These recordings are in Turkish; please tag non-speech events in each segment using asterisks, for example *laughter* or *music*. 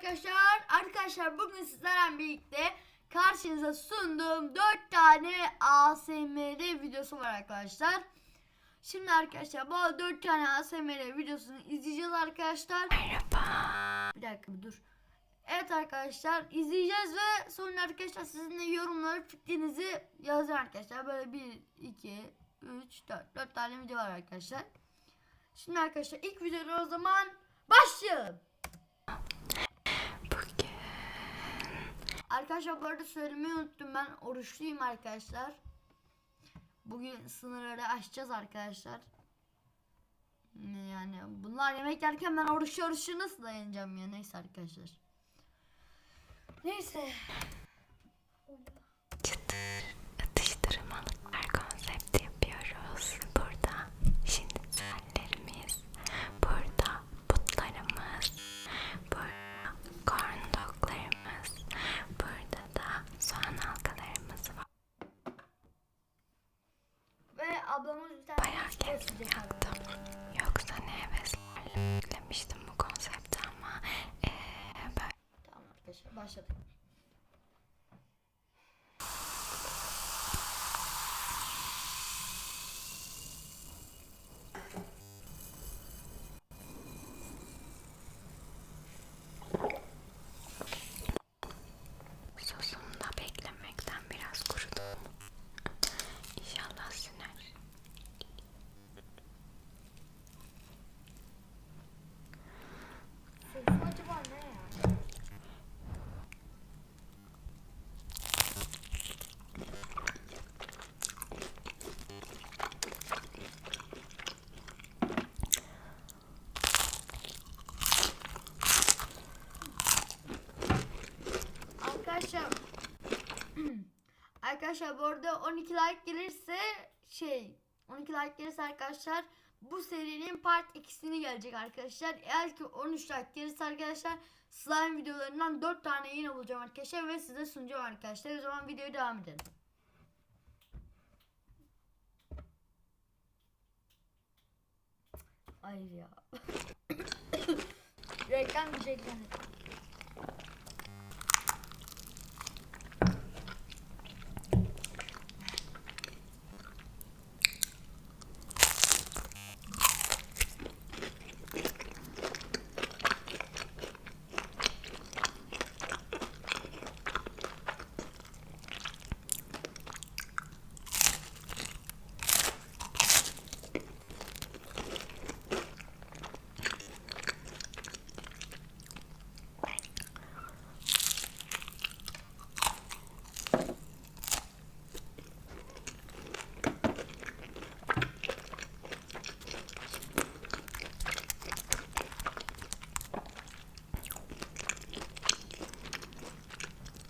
arkadaşlar. Arkadaşlar bugün sizlerle birlikte karşınıza sunduğum 4 tane ASMR videosu var arkadaşlar. Şimdi arkadaşlar bu 4 tane ASMR videosunu izleyeceğiz arkadaşlar. Merhaba. Bir dakika dur. Evet arkadaşlar izleyeceğiz ve sonra arkadaşlar sizin de yorumları fikrinizi yazın arkadaşlar. Böyle 1, 2, 3, 4, 4 tane video var arkadaşlar. Şimdi arkadaşlar ilk videoda o zaman başlayalım. Arkadaşlar bu arada söylemeyi unuttum ben oruçluyum arkadaşlar. Bugün sınırları aşacağız arkadaşlar. Yani bunlar yemek yerken ben oruçlu oruçlu nasıl dayanacağım ya neyse arkadaşlar. Neyse. çıtır atıştırmalıklar konsepti yapıyoruz. Burada şinitsellerimiz, burada butlarımız, burada corn doglarımız, burada da soğan halkalarımız var. Ve ablamız bir tane Bayağı çikolata keyifli sıcak yaptım. aldı. Yoksa ne heveslerle yüklemiştim bu konsepti ama eee böyle Tamam arkadaşlar başladık. Sosum da beklemekten biraz kurudu. İnşallah süner. Sosu acaba ne ya? Arkadaşlar Arkadaşlar bu arada 12 like gelirse şey 12 like gelirse arkadaşlar bu serinin part 2'sini gelecek arkadaşlar. Eğer ki 13 like gelirse arkadaşlar slime videolarından 4 tane yine bulacağım arkadaşlar ve size sunacağım arkadaşlar. O zaman videoya devam edelim. Hayır ya. *coughs* reklam bir reklam.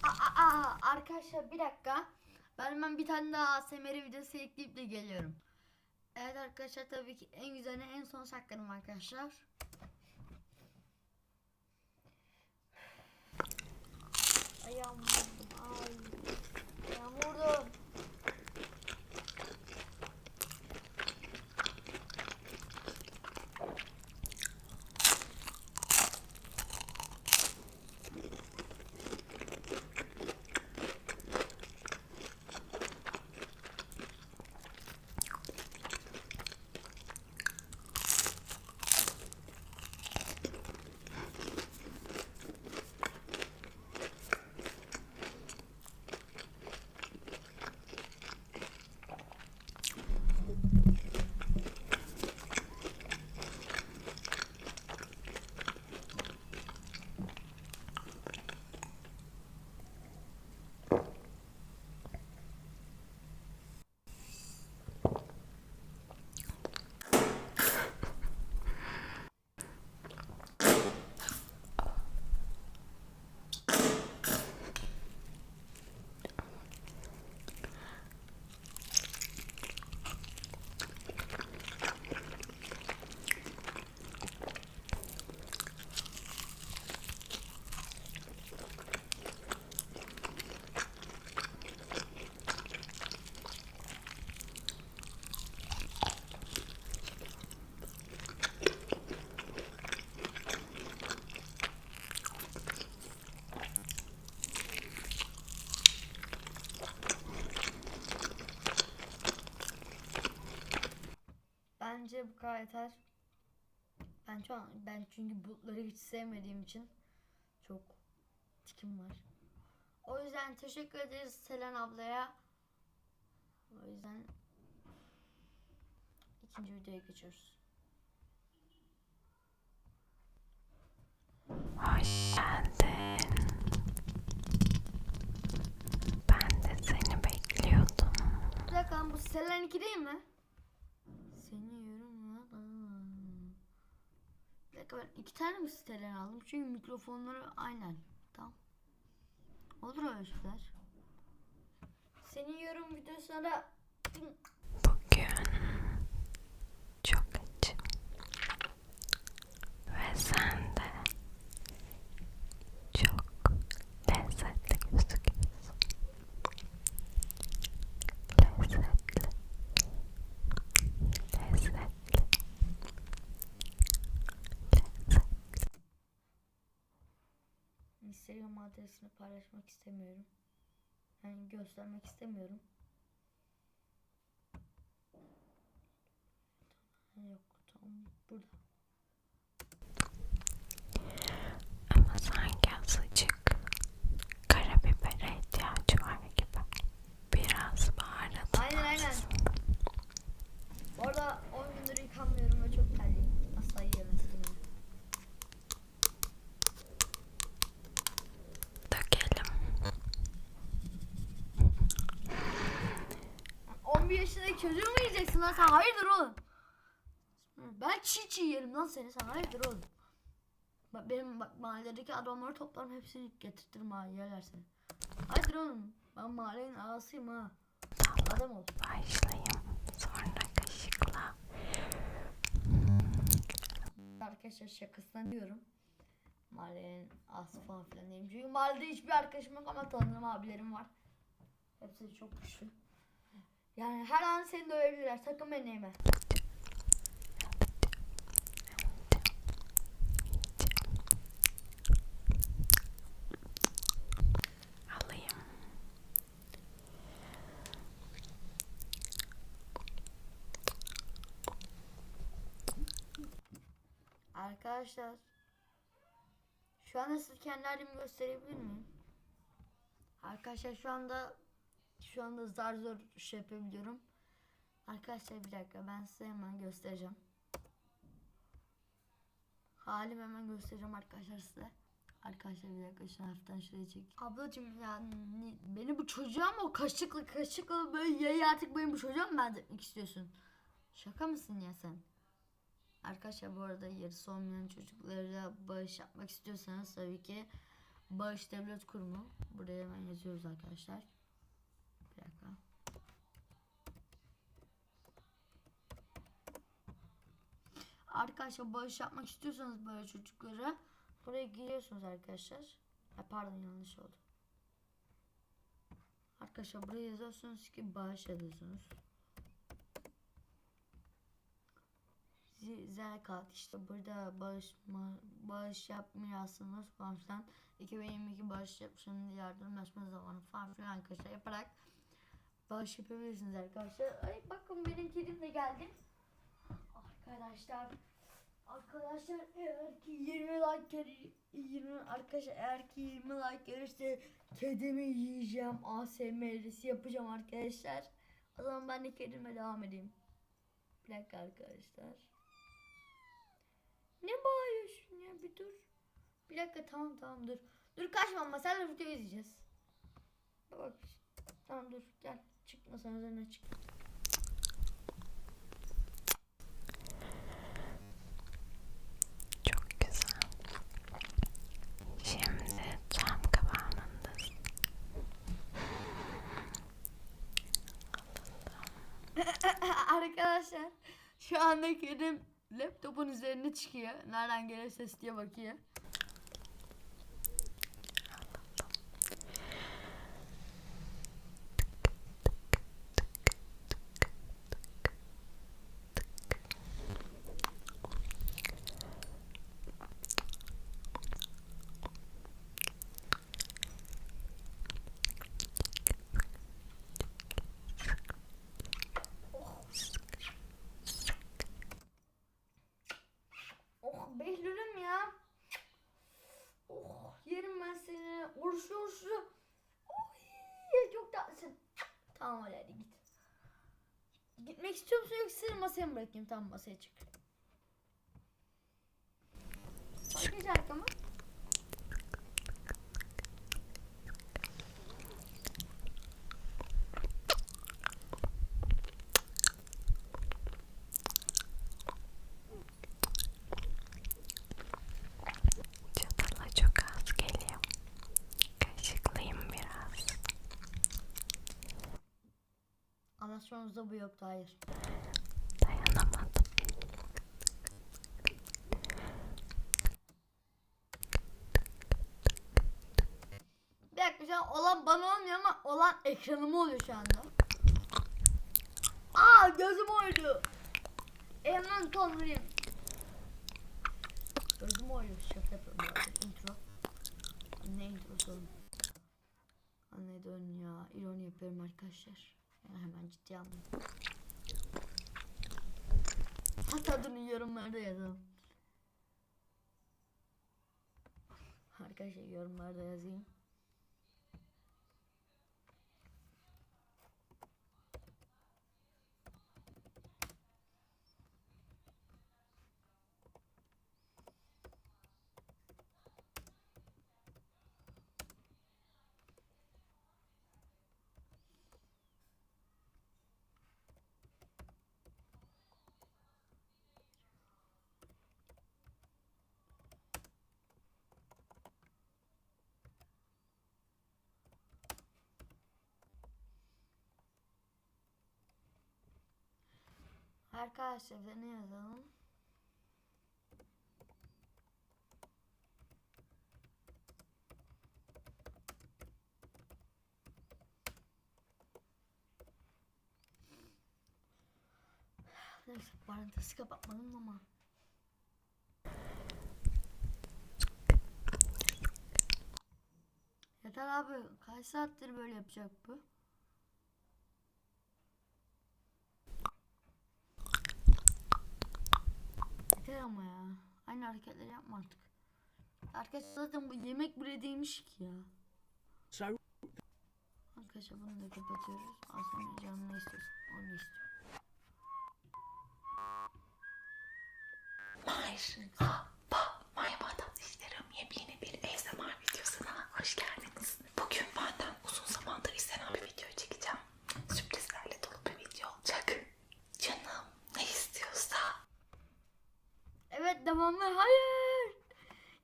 Aa, aa, arkadaşlar bir dakika. Ben hemen bir tane daha ASMR videosu ekleyip de geliyorum. Evet arkadaşlar tabii ki en güzelini en son sakladım arkadaşlar. Ayağım yeter. Ben şu an ben çünkü bulutları hiç sevmediğim için çok tikim var. O yüzden teşekkür ederiz Selen ablaya. O yüzden ikinci videoya geçiyoruz. Hoş geldin. Ben de seni bekliyordum. Bir dakika bu Selen 2 değil mi? Seni yorumla. Bir dakika ben iki tane mi Selen aldım? Çünkü mikrofonları aynen. Tamam. Olur öyle şeyler. Seni yorum videosuna Bugün çok açım. Ve sen adresini paylaşmak istemiyorum. Yani göstermek istemiyorum. Yok tamam burada. Ama sanki azıcık karabibere ihtiyacı var gibi. Biraz baharat Aynen, aynen. lazım. Bu arada 10 gündür yıkanmıyorum ve çok terliyim. Asla yiyemezsin beni. Dökelim. 11 yaşındaki çocuğu mu yiyeceksin lan sen? Hayırdır oğlum? Ben çiğ çiğ yerim lan seni sen. Hayırdır oğlum? Bak benim bak mahalledeki adamları toplarım hepsini getirtirim ha yerlerse. Hayırdır oğlum? Ben mahallenin ağasıyım ha. Adam ol. Başlayayım. Sonra kaşıkla. Arkadaşlar şakasından diyorum. Mahallenin ağası falan filan diyeyim. Çünkü mahallede hiçbir arkadaşım yok ama tanıdığım abilerim var. Hepsi çok güçlü. Yani her an seni dövebilirler. Sakın beni yeme. Alayım. Arkadaşlar şu anda siz kendi halimi gösterebilir miyim? Arkadaşlar şu anda şu anda zar zor şey yapabiliyorum. Arkadaşlar bir dakika ben size hemen göstereceğim. Halim hemen göstereceğim arkadaşlar size. Arkadaşlar bir dakika şu hafiften şuraya çek. Ablacım ya ne- beni bu çocuğa mı o kaşıklı kaşıklı böyle yayı artık benim bu çocuğa mı benzetmek istiyorsun? Şaka mısın ya sen? Arkadaşlar bu arada yarısı olmayan çocuklara bağış yapmak istiyorsanız tabii ki Bağış Devlet Kurumu. Buraya hemen yazıyoruz arkadaşlar. Bir dakika. Arkadaşlar bağış yapmak istiyorsanız böyle çocuklara buraya giriyorsunuz arkadaşlar. Ha, pardon yanlış oldu. Arkadaşlar buraya yazıyorsunuz ki bağış yazıyorsunuz. Zekat işte burada bağış bağış yapmıyorsunuz falan filan 2022 bağış yapışının yardımlaşma zamanı falan filan arkadaşlar yaparak bağış yapabilirsiniz arkadaşlar. Ay bakın benim kedim de geldi. Arkadaşlar Arkadaşlar eğer ki 20 like gel- 20 arkadaşlar eğer ki 20 like gelirse kedimi yiyeceğim ASMR'si yapacağım arkadaşlar. O zaman ben de kedime devam edeyim. Bir dakika arkadaşlar. Ne bağırıyorsun ya bir dur. Bir dakika tamam tamam dur. Dur kaçma ama senle video izleyeceğiz. Bak tamam dur gel çıkma sen üzerine çık. Çok güzel. Şimdi tam kıvamındasın. Arkadaşlar şu anda kedim laptopun üzerine çıkıyor. Nereden gelir ses diye bakıyor. Musun yoksa seni masaya mı bırakayım? Tamam masaya çık. Geç arkama. Çatala çok az geliyor. Kaşıklıyım biraz. Anlaşmamızda bu yoktu hayır. Dayanamadım. Bir dakika şu an olan bana olmuyor ama olan ekranıma oluyor şu anda. Aa gözüm oydu. Hemen ton vurayım. Gözüm oydu. Şaka yapıyorum. Intro. Ne introsu oğlum? Anne dön ya. İroni yapıyorum arkadaşlar. Yani hemen ciddi anlayın. Hatta durun yorumlarda yazalım. Arkadaşlar yorumlarda yazayım. Arkadaşlar da ne yazalım? Neyse parantezi kapatmadım ama. Yeter abi kaç saattir böyle yapacak bu? Yeter ama ya. Aynı hareketleri yapma artık. Arkadaşlar zaten bu yemek bile değilmiş ki ya. Arkadaşlar bunu da kapatıyoruz. Aslında canım ne istiyorsun onu istiyor. Merhaba, merhaba tatlışlarım. Yepyeni bir ASMR videosuna hoş geldiniz. Bugün benden uzun zamandır istenen bir video çekeceğim. Sürprizlerle dolu bir video olacak. Canım ne istiyorsa Evet devamlı hayır.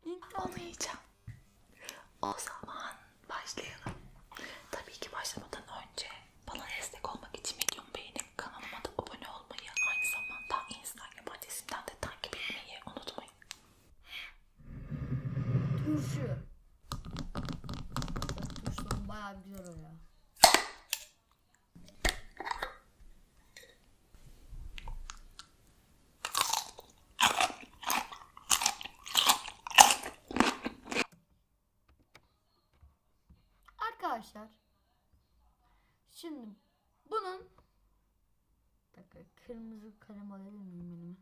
İnternet. yiyeceğim. O zaman başlayalım. Tabii ki başlamadan önce bana destek olmak için videomu beğenip kanalıma da abone olmayı, aynı zamanda Instagram adresimden de takip etmeyi unutmayın. Turşu. Turşu bayağı bir güzel o ya. Arkadaşlar şimdi bunun dakika kırmızı kalem alabilir miyim elime?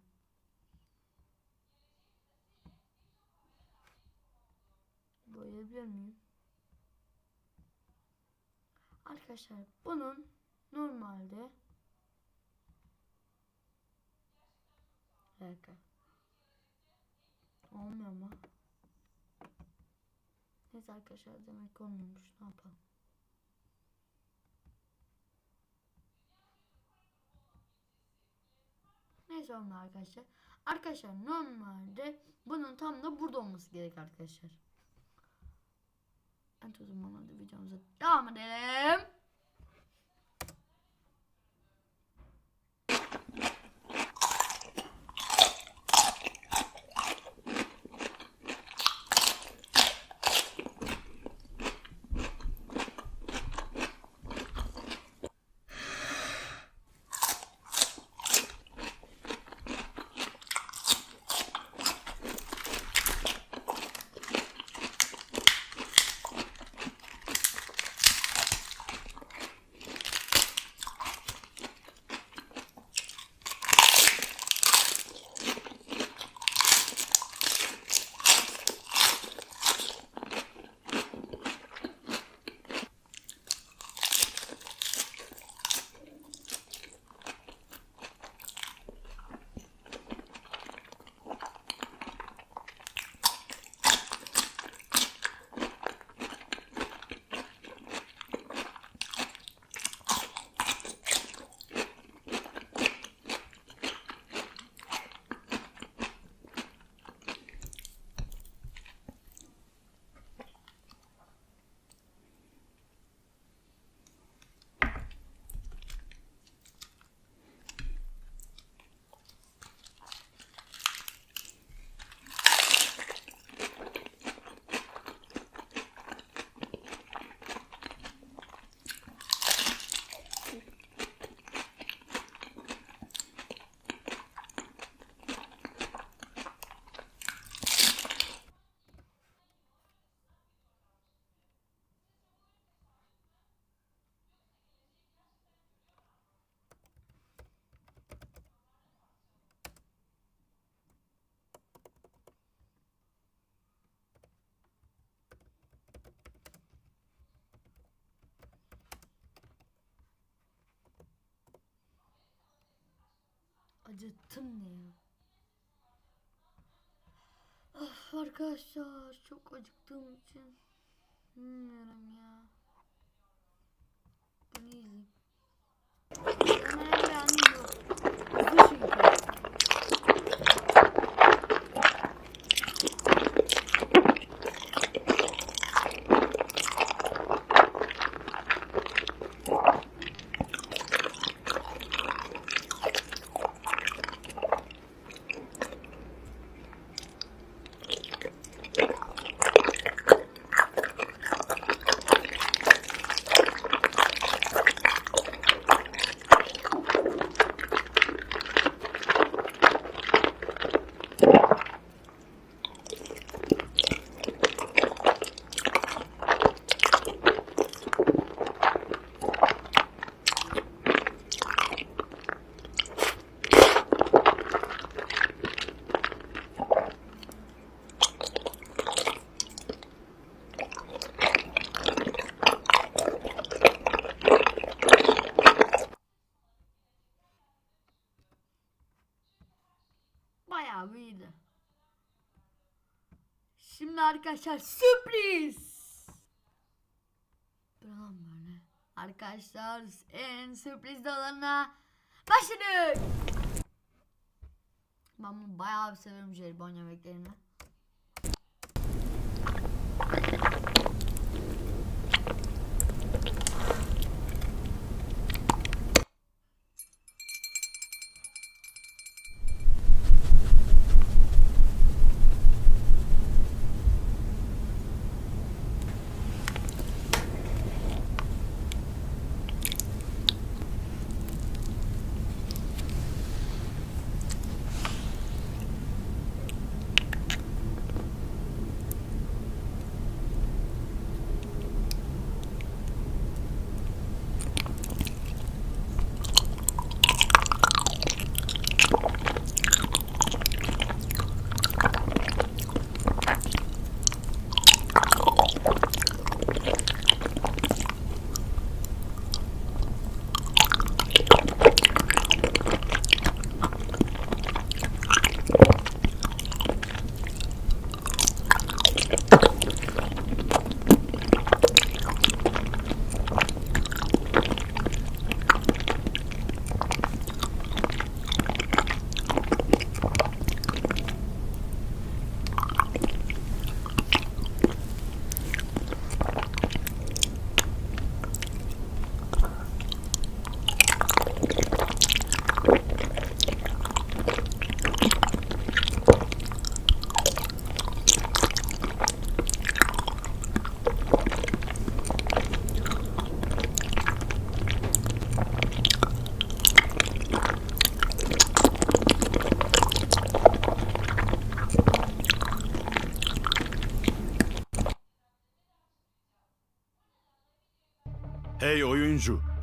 Boyayabilir miyim? Arkadaşlar bunun normalde dakika. Olmuyor mu? Neyse arkadaşlar demek olmuyormuş. Ne yapalım? Neyse olmuyor arkadaşlar. Arkadaşlar normalde bunun tam da burada olması gerek arkadaşlar. Evet o zaman hadi videomuza devam edelim. Acıttım ne ya? Ah arkadaşlar çok acıktığım için bilmiyorum ya. Bunu izleyeyim. Benim en beğendiğim yok. Hızlı çünkü. Bayağı büyüdü. Şimdi arkadaşlar sürpriz. Duralım böyle. Arkadaşlar en sürprizli olanına başladık. Ben bunu bayağı bir severim jelibon yemeklerini.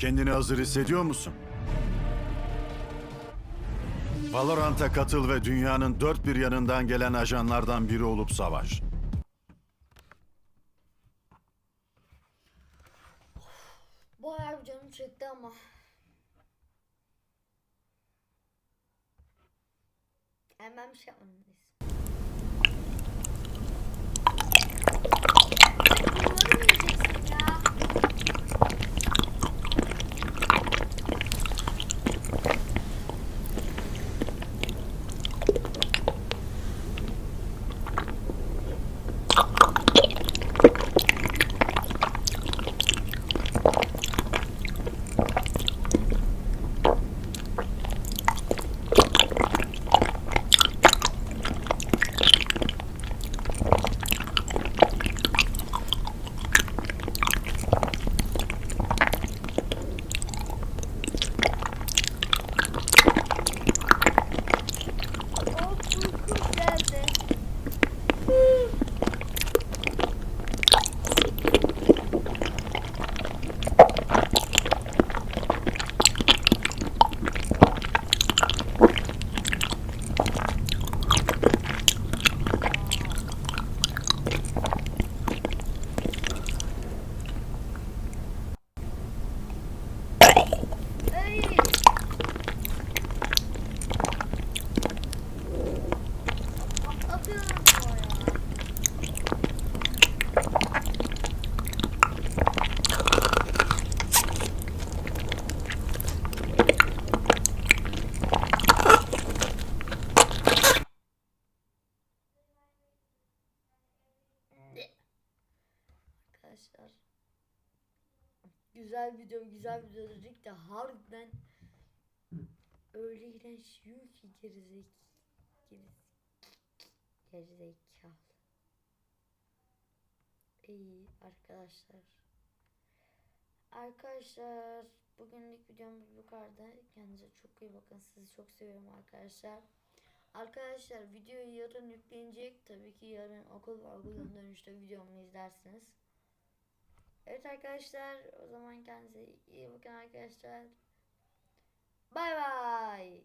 Kendini hazır hissediyor musun? Valorant'a katıl ve dünyanın dört bir yanından gelen ajanlardan biri olup savaş. Güzel video güzel video dedik de harbiden öyle iğrenç yiyor ki gerizek geriz gerizekalı. İyi arkadaşlar. Arkadaşlar bugünlük videomuz bu kadar. Kendinize çok iyi bakın. Sizi çok seviyorum arkadaşlar. Arkadaşlar videoyu yarın yüklenecek. Tabii ki yarın okul var. Okuldan dönüşte videomu izlersiniz. Evet arkadaşlar o zaman kendinize iyi bakın arkadaşlar. Bay bay.